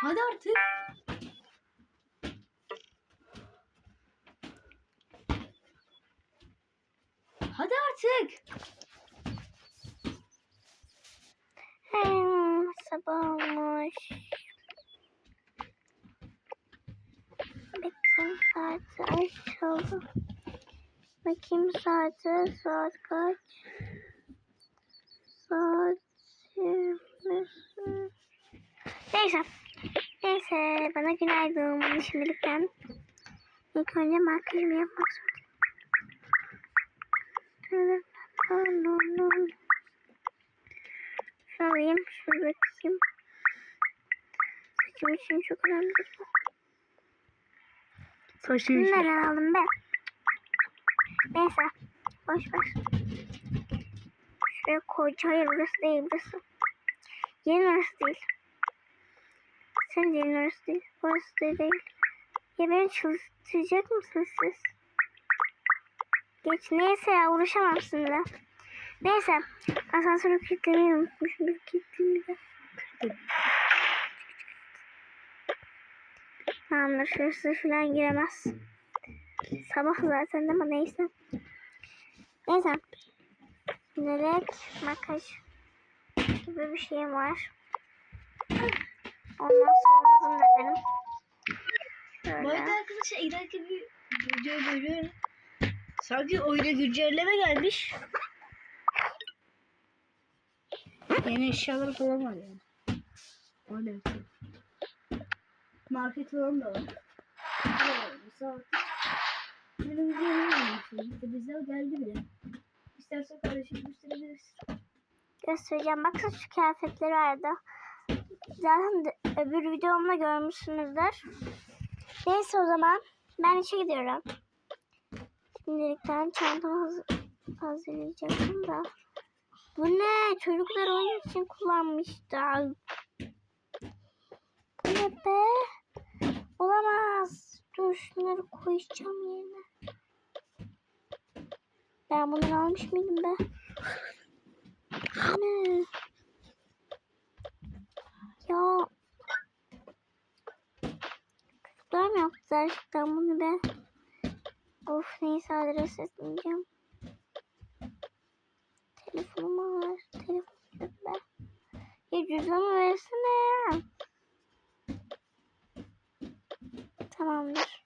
Hadi artık. Hadi artık. Hmm, sabah olmuş. Bakayım saati ay çaldı. Bakayım saati saat kaç? Saat yirmi- Neyse. Neyse bana günaydın şimdilikten. İlk önce makyajımı yapmak zorundayım. Şunu alayım. Şunu bakayım. Saçım için çok önemli. Saçın Nereden aldım be? Neyse. Boş ver. Şuraya koy. Hayır burası değil burası. Yerin orası değil. Sen de orası değil. Değil. Ya beni çalıştıracak mısınız siz? Geç. Neyse ya uğraşamam sizinle. Neyse. Asansörü kilitlemeyi unutmuşum. Bir de. Tamamdır. Hırsız falan giremez. Sabah zaten ama neyse. Neyse. Direkt makyaj gibi bir şeyim var. Ondan sonra da benim. Bu arada arkadaşlar ileriki bir videoyu bölüyorum. Sanki oyuna güncelleme gelmiş. Yeni eşyalar falan var yani. O ne? Market falan da var. Mesela benim videomu İşte geldi bile. İstersen kardeşim gösterebiliriz. Göstereceğim. Bakın şu kıyafetleri vardı. Zaten öbür videomda görmüşsünüzdür. Neyse o zaman ben işe gidiyorum. Şimdilikten çantamı hazır, hazırlayacaktım da. Bu ne? Çocuklar oyun için kullanmışlar. Bu ne be? Olamaz. Dur şunları koyacağım yerine. Ben bunları almış mıydım be? Ne? Ya. Çocuklar mı yaptı gerçekten bunu be? Of neyse adres etmeyeceğim. Telefonumu ver. Telefon yok be. Ya cüzdanımı versene. Tamamdır.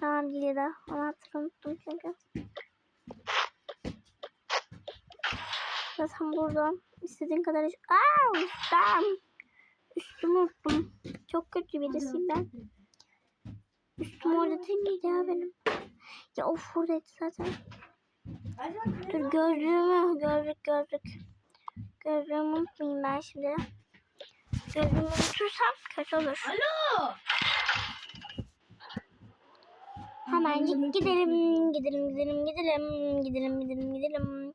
Tamam de. Anahtarı unuttum çünkü. Zaten burada İstediğin kadar... iş. Aaa ustam. Üstümü unuttum. Çok kötü birisiyim ben. Üstüm orada değil ya benim? Ya of buradaydı zaten. Dur gözlüğümü, gözlük, gözlük. Gözlüğümü unutmayayım ben şimdi. Gözlüğümü unutursam kötü olur. Alo! Hemen gidelim, gidelim, gidelim, gidelim, gidelim, gidelim, gidelim.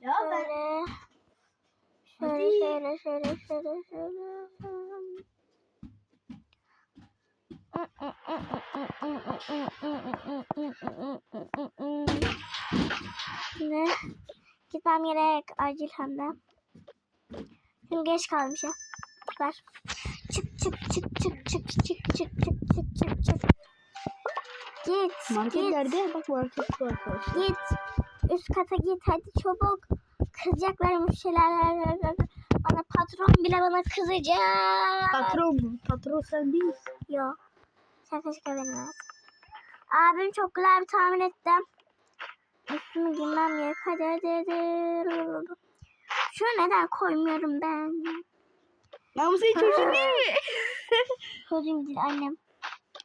Ya ben... Böyle şöyle şöyle şöyle şöyle şöyle. Şimdi gitmem gerek acil hem de. Şimdi geç kalmış ya. Ver. Çık çık çık çık çık çık çık çık çık çık çık. Git. Git. marketlerde bak market var arkadaşlar. Git. Üst kata git hadi çabuk. Kızacaklar müşteriler. Bana patron bile bana kızacak. Patron mu? Patron sen değilsin. Yok. Şaka şaka benim. Abim çok güzel bir tahmin ettim. Üstümü giymem gerek. Hadi hadi hadi. Şunu neden koymuyorum ben? Ya bu senin çocuğun değil mi? Çocuğum değil annem.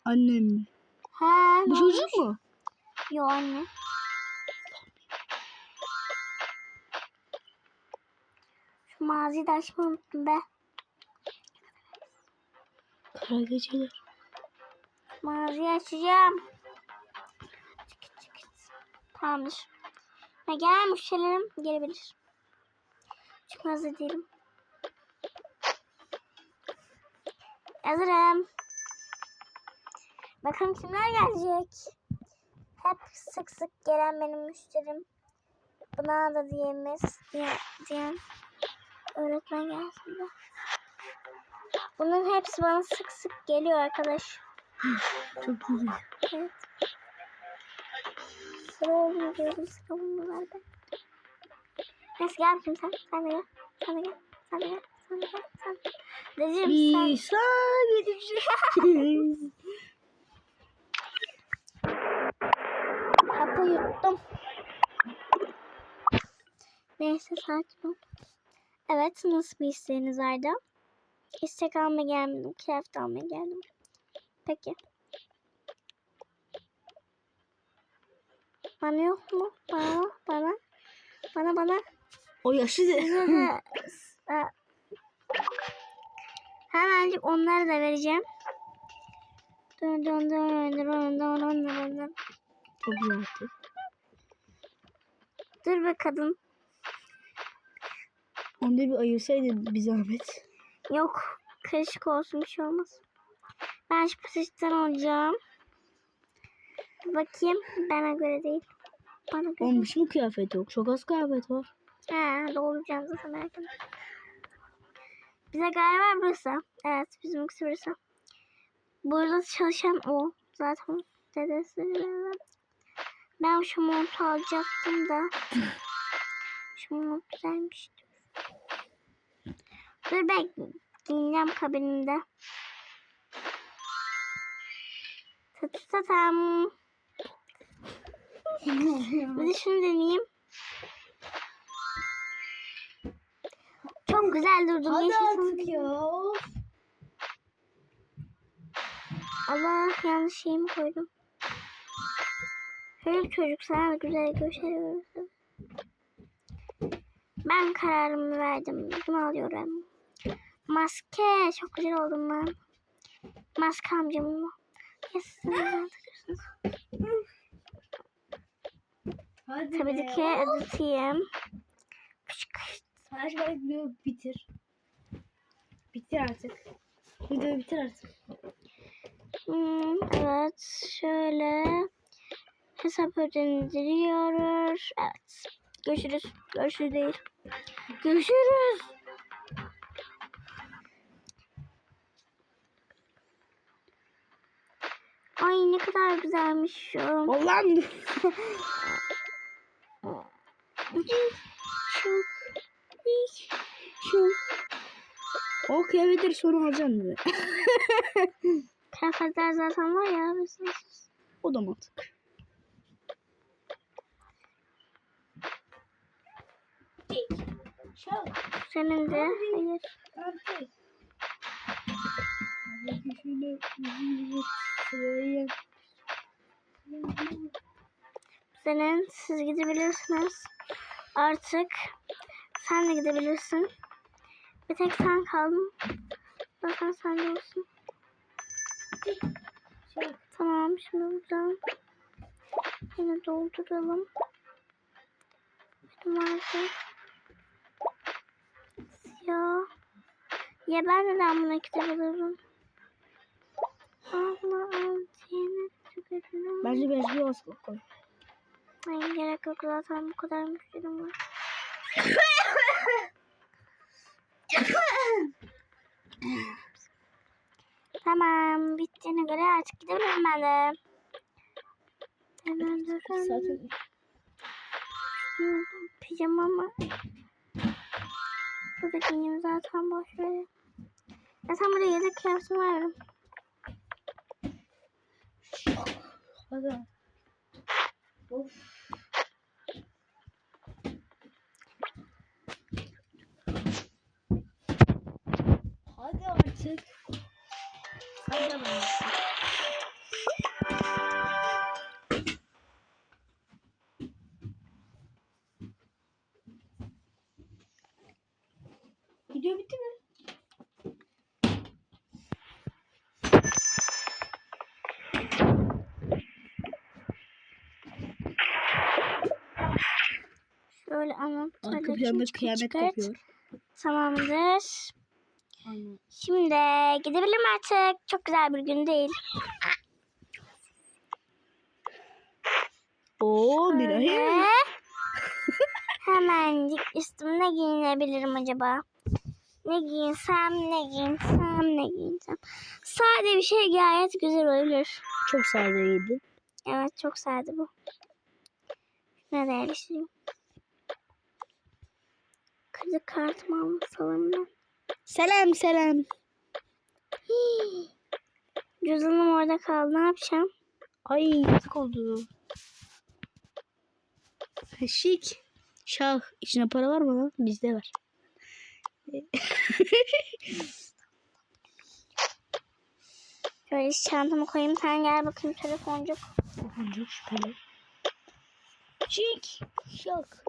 Annem mi? Ha, Bu çocuk mu? Yo anne. Mağazayı da açmayı unuttum be. Kara geceler. Mağazayı açacağım. Çıkıt çıkıt. Tamamdır. Ve gelen müşterilerim gelebilir. Çünkü hazır değilim. Hazırım. Bakalım kimler gelecek. Hep sık sık gelen benim müşterim. Buna da diyemiz diye, diyen öğretmen gelsin de. Bunların hepsi bana sık sık geliyor arkadaş. Çok güzel. Evet. Sıra olunca öyle sıra be. Neyse gel bakayım sen. Sen de gel. Sen de gel. Sen de gel. Sen de gel. Sen de gel. Dedeciğim sen. Bir sadece. Hapı yuttum. Neyse sakin ol. Evet nasıl bir isteğiniz vardı? İstek almaya gelmedim. Kıyafet almaya geldim. Peki. Bana yok mu? Bana, bana. Bana, bana. o yaşlı hemencik onları da vereceğim. Dön dön dön dön dön dön dön dön. Çok güzel artık. Dur be kadın. Onu da bir ayırsaydın bir zahmet. Yok. Karışık olsun bir şey olmaz. Ben şu pasajdan olacağım. Bakayım. Bana göre değil. Bana göre. Olmuş mu kıyafet yok? Çok az kıyafet var. Ha, dolduracağım zaten erken. Bize galiba burası. Evet bizimkisi burası. Burada çalışan o. Zaten dedesi. Ben şu montu alacaktım da. Şu mont güzelmiş. Dur ben giyineceğim kabininde. Tatatam. Bir de şunu deneyeyim. Çok güzel durdu. Hadi Yaşasın. artık ya. Allah yanlış şeyimi koydum. Çocuk çocuk sana güzel gösteriyoruz. Ben kararımı verdim. Bunu alıyorum. Maske. Çok güzel oldum ben. Maske amcamın mı? Tabii be. ki ödeteyim. Savaş bari video bitir. Bitir artık. Videoyu bitir artık. Hmm, evet. Şöyle. Hesap ödendiriyoruz. Evet. Görüşürüz. Görüşürüz değil. Görüşürüz. Ay ne kadar güzelmiş dur. Çok Şu. O kıyafetleri sonra alacaksın. Kıyafetler zaten var ya. O da mantık. Senin de. Hayır. Şöyle sıraya Senin siz gidebilirsiniz. Artık sen de gidebilirsin. Bir tek sen kaldın. Zaten sen de olsun. Tamam şimdi buradan yine dolduralım. Benim vardı. Ya. Ben neden buna kitap alırım? Allah. Yine tükürürüm. Bence biraz bir az koy. Hayır gerek yok zaten bu kadar müşterim var. tamam bittiğine göre artık gidebilirim ben de. Hemen durun. Zaten Pijamamı. Burada giyeyim zaten boş ver. Zaten buraya yedek kıyafetimi veririm. Hadi. Of. Hadi artık. Hadi ama. Şöyle anahtarı çık- kıyamet çıkart. kopuyor. Tamamdır. Aynen. Şimdi gidebilirim artık. Çok güzel bir gün değil. Oo. Şöyle. Hemencik üstümde giyinebilirim acaba. Ne giyinsem, ne giyinsem, ne giyinsem. Sade bir şey gayet güzel olabilir. Çok sadeydi. Evet çok sade bu. Ne de Kredi kartımı almış salonumdan. Selam selam. Hii. Cüzdanım orada kaldı. Ne yapacağım? Ay yazık oldu. Şik. Şah. İçine para var mı lan? Bizde var. Şöyle çantamı koyayım. Sen gel bakayım telefoncuk. Çok şüpheli. Şik. Şak.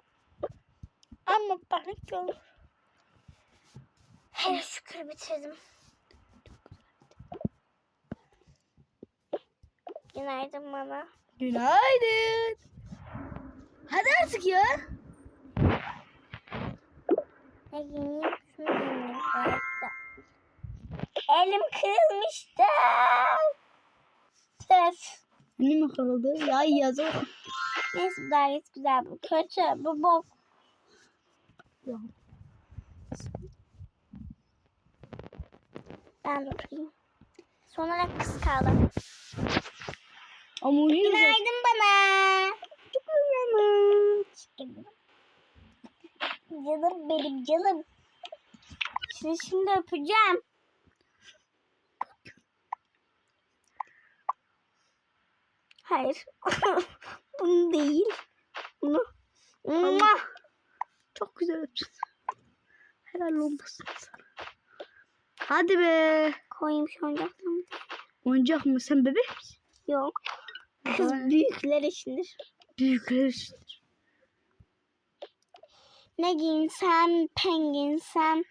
Ama panik yok. Hele şükür bitirdim. Günaydın bana. Günaydın. Hadi artık ya. Elim kırılmıştı. Ses. Ne mi kırıldı? Ya yazık. Neyse gayet güzel. Bu kötü. Bu bok. Ya. Ben de oturayım. Son olarak kız kaldı. Ama uyuyor. Günaydın bana. Günaydın. Canım benim canım. Şimdi şimdi öpeceğim. Hayır. Bunu değil. Bunu. Mua. Çok güzel öptün. Helal olmasın sana. Hadi be. Koyayım şu oyuncaklarımı. Oyuncak mı? Sen bebek misin? Yok. Kız büyükler içindir. Büyükler işidir. Ne giyinsem, penginsem,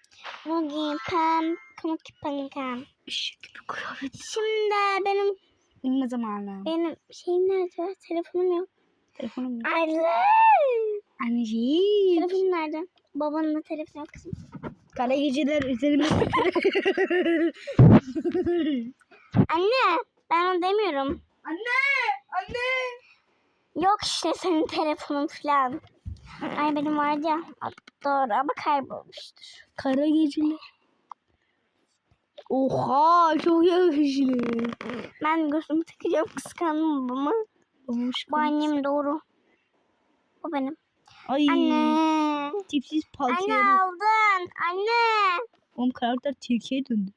bunu giyinsem, kamuki pengem. Eşek gibi kıyafet. Şimdi benim Uyuma zamanı. benim şeyim nerede? Telefonum yok. Telefonum yok. Anneciğim. Da telefonu yok kızım. Kara geceler üzerime Anne, ben onu demiyorum. Anne! Anne! Yok işte senin telefonun falan. Ay benim vardı ya. Doğru ama kaybolmuştur. Kara geceler. Oha çok yakışıklı. Ben gözümü takacağım kıskandım babamı. Bu annem doğru. Bu benim. Ay. Anne. Tipsiz Anne palçaya. aldın. Anne. Oğlum karakter tilkiye döndü.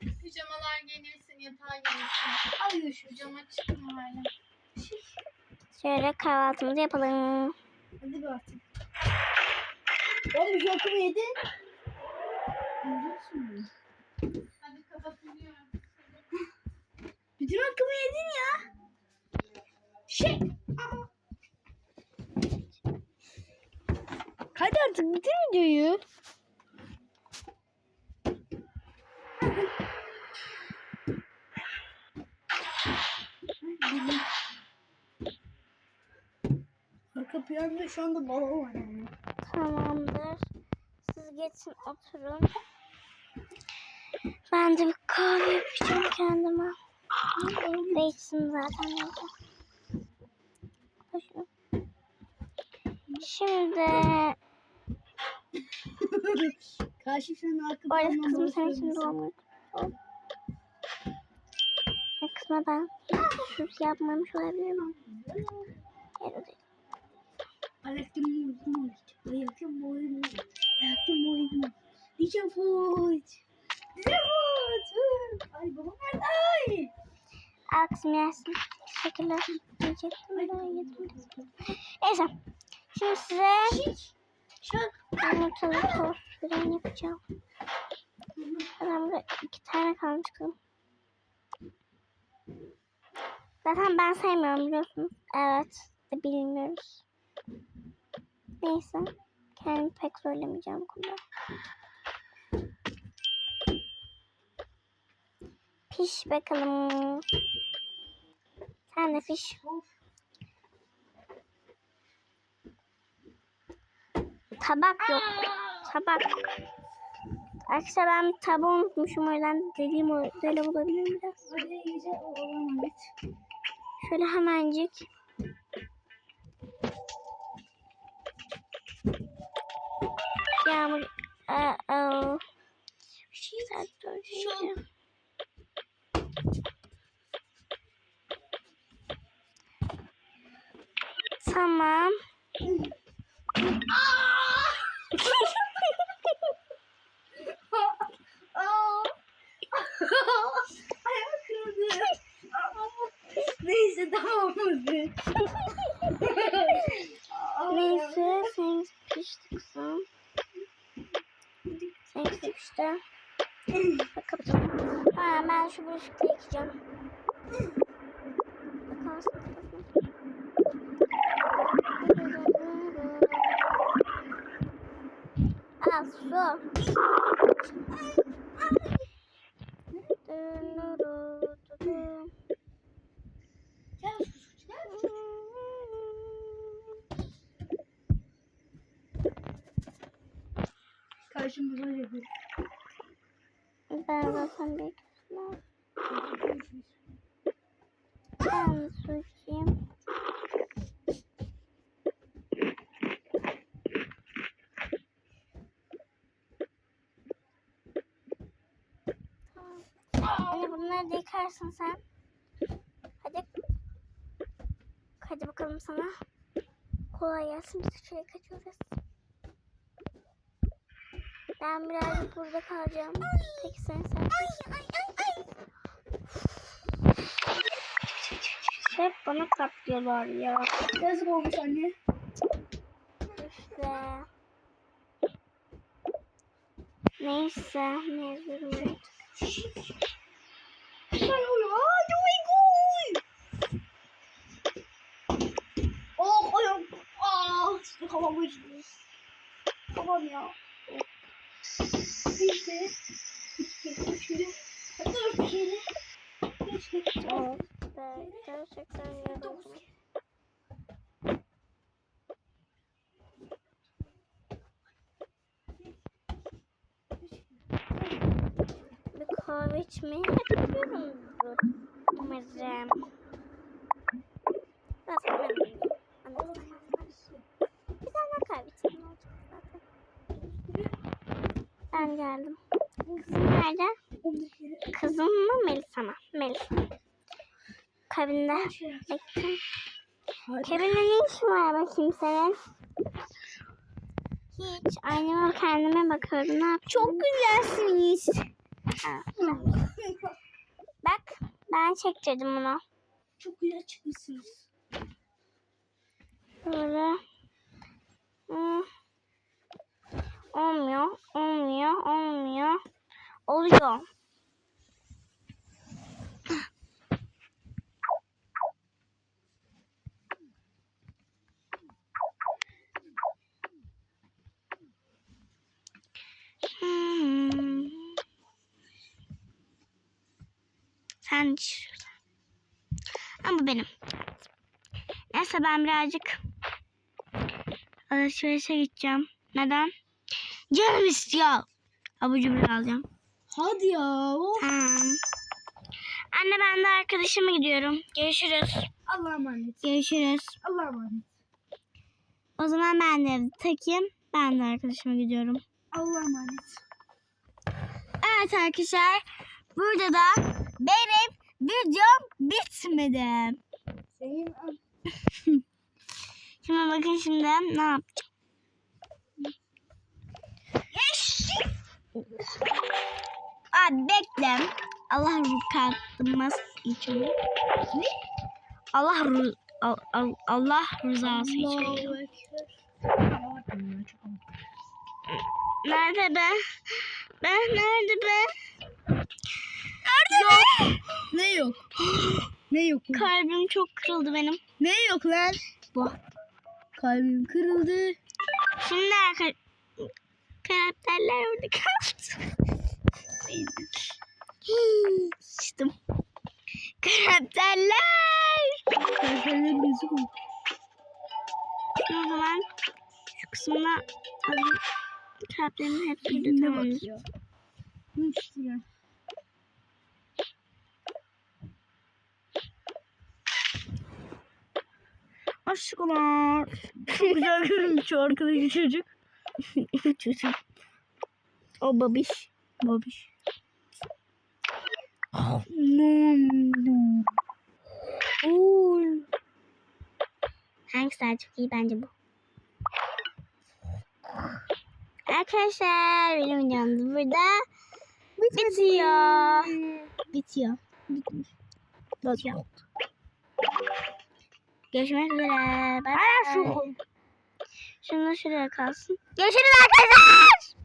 Pijamalar gelirsin, yatağa gelirsin. Ay şu cama çıkma hala. Şöyle kahvaltımızı yapalım. Hadi be artık. Oğlum jokumu yedin. Hadi kapatıyorum. Bütün hakkımı yedin ya. Şey. Hadi artık bitir videoyu. Arka planda şu anda baba var yani. Tamamdır. Siz geçin oturun. Ben de bir kahve yapacağım kendime. Ve içsin zaten. Şimdi Karşı senin arka senin için söylüyorsun. doğum günü. Ya kızma ben süs yapmamış olabilirim. Boyun var. Ayakta boyun var. Ayakta boyun var. Diyeceğim fut. Diyeceğim fut. Ay babam nerede? Ay. Al kızım yersin. Teşekkürler. Yedim. Neyse. Şimdi size Şak. yumurtalı tost falan yapacağım. Burada iki tane kalmış kızım. Zaten ben sevmiyorum biliyorsunuz. Evet. De bilmiyoruz. Neyse. Kendimi pek bu konuda. Piş bakalım. Sen de piş. Tabak yok. Tabak. Arkadaşlar ben tabağı unutmuşum o yüzden dediğim o öyle olabilir biraz. Şöyle hemencik. Yağmur Aa. Şey, Saat dört. Tamam. Neyse tamam hadi. Neyse sen sıkıştı kızım. Sen sıkıştı. Kapatalım. Ha ben şu bulaşıkta yıkayacağım. Bakarsın su. Gel gel. Karşımıza yapıyor. Ben zaten bekliyorum. Ben su içeyim. Anne yıkarsın sen. Hadi. Hadi bakalım sana. Kolay gelsin. Biz şuraya kaçıyoruz. Ben birazcık burada kalacağım. Peki sen sen. Hep bana katlıyorlar ya. Yazık olmuş anne. İşte. Neyse. Mezunum. Sen oluyor. Aa, çok iyi gol. Oh ayağım. Aa, şimdi kafam acıdı. Kafam ya. Oh. Bir kere. İki kere. Üç kere. Dört kere. Beş kere. Evet. Ben gerçekten yoruldum. Kahve içmeyi yapıyorumdur. Umarım. Nasıl Anladım. Bir tane kahve içeyim. ne olacak zaten. Ben geldim. Kızım nerede? Kızım mı Melisa mı? Melisa. Kabinde. Bekle. Kabinde ne işin var bakayım senin? Hiç. Aynama kendime bakıyorum. Ne yapayım? Çok güzelsiniz. Bak ben çektirdim bunu. Çok güzel çıkmışsınız. Böyle. Hmm. Olmuyor. Olmuyor. Olmuyor. Oluyor. Hmm. Sen şurada. Ama bu benim. Neyse ben birazcık alışverişe gideceğim. Neden? Canım istiyor. Abur cubur alacağım. Hadi ya. Tamam. Anne ben de arkadaşıma gidiyorum. Görüşürüz. Allah'a emanet. Görüşürüz. Allah'a emanet. O zaman ben de evde takayım. Ben de arkadaşıma gidiyorum. Allah'a emanet. Evet arkadaşlar. Burada da benim videom bitmedi. Senin Şimdi bakın şimdi ne yapacağım. Abi bekle. Allah rükatımız için. Allah ru- al- al- Allah rızası için. Nerede be? Ben nerede be? Nerede be? Ne yok? Ne yok? Kalbim çok kırıldı benim. Ne yok lan? Bu. Kalbim kırıldı. Şimdi arka karakterler orada kaldı. Sıçtım. Karakterler. Oldu. Şimdi o zaman şu kısmına alayım. Kalplerimin hepsini de Ne tamamdır. bak ya. Hı, işte ya. Aşklar. Çok güzel görünmüş arkadaki çocuk. çocuk. O babiş. Babiş. No, no. Oy. Hangisi daha çok iyi bence bu. Arkadaşlar benim videom burada bitiyor. Bitiyor. Bitmiş. Bitiyor. Görüşmek üzere. Bye bye. Şunu şuraya kalsın. Görüşürüz arkadaşlar.